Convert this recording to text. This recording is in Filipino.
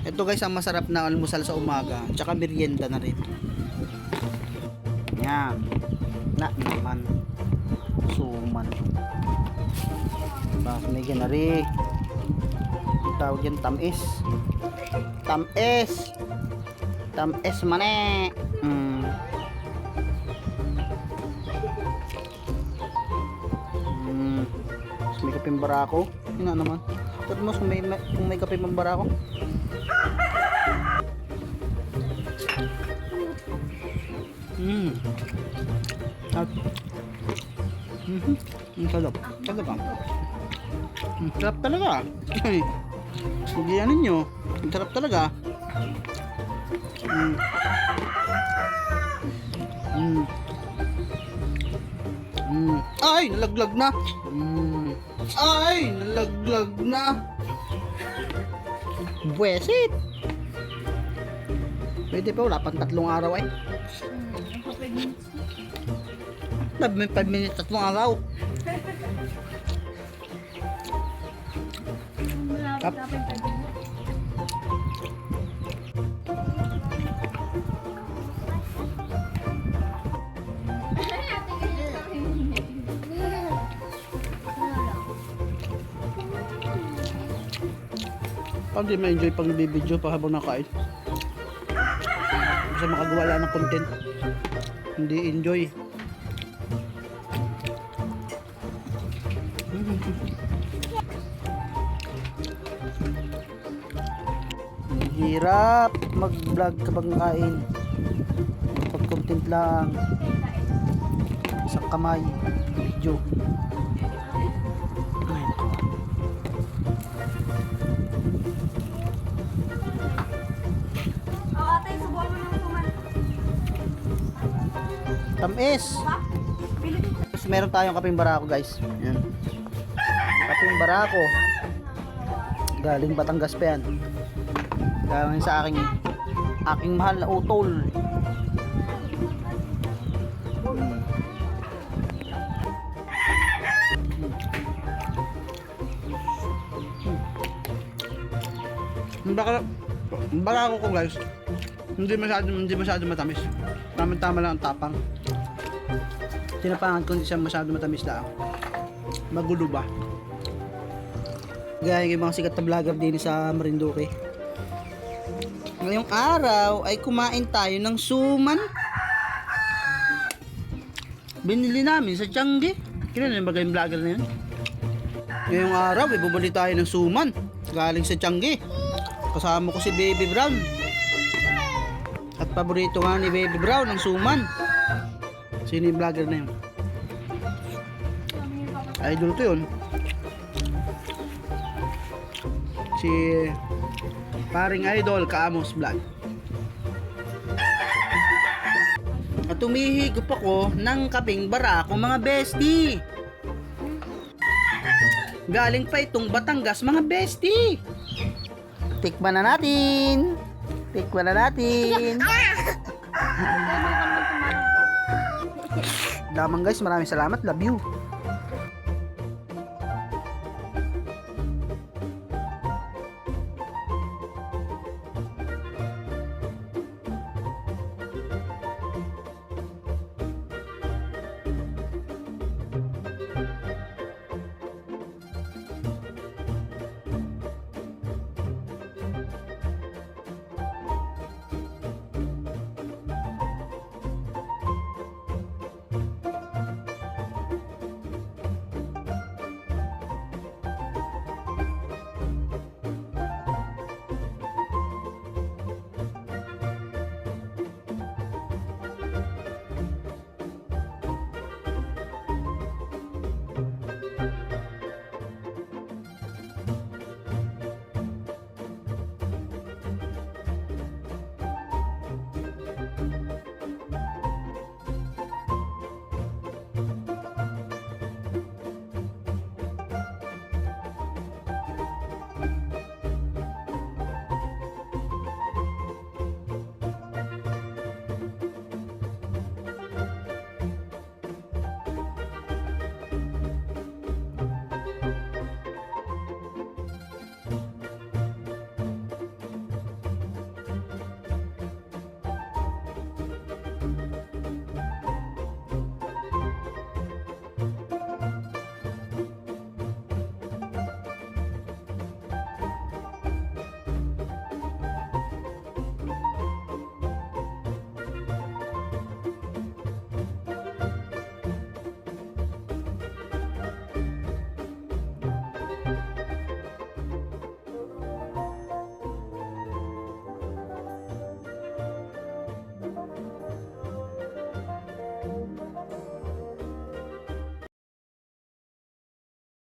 Ito guys ang masarap na almusal sa umaga. Tsaka merienda na rin. Yan. Na naman. Suman. Tapos may ganari. Tawag yan tamis. Tamis. Tamis mane. Mm. Mm. May kaping barako. Yun na naman. Tapos mo kung may, kung may kaping Mm. At, mhm. Ang sarap. Ah. Ang sarap talaga. Yan ninyo. Ang sarap talaga. Mm. Mm. Mm. Ay, nalaglag na. Mm. Ay, nalaglag na. Buwesit. Pwede pa, wala pang tatlong araw ay. Lab, may 5 minutes tatlong araw. Kap. Pag di ma-enjoy pag bibidyo pa habang nakain. Kasi makagawa ng content. Hindi enjoy. Hirap mag-vlog kapag nakain. Pag content lang. Isang kamay. Video. Tamis. Tapos meron tayong kaping barako guys. Yan. Kaping barako. Galing Batangas pa yan. Galing sa aking aking mahal na utol. Baka barako ko guys. Hindi masyado hindi masyado matamis. Tama-tama lang ang tapang. Tinapangan ko hindi siya masyado matamis lang. Magulo ba? Gaya yung mga sikat na vlogger din sa Marinduque. Ngayong araw ay kumain tayo ng suman. Binili namin sa Tiangge. Kilala ba kayong vlogger na yun? Ngayong araw, ibubuli tayo ng suman. Galing sa Tiangge. Kasama ko si Baby Brown. At paborito nga ni Baby Brown ang suman. Sino yung vlogger na yun? Idol to yun. Si paring idol Kaamos Vlog. At tumihigop ako ng kaping barako mga bestie. Galing pa itong Batangas mga bestie. Tikman na natin. Tikman na natin. Damang guys, maraming salamat. Love you.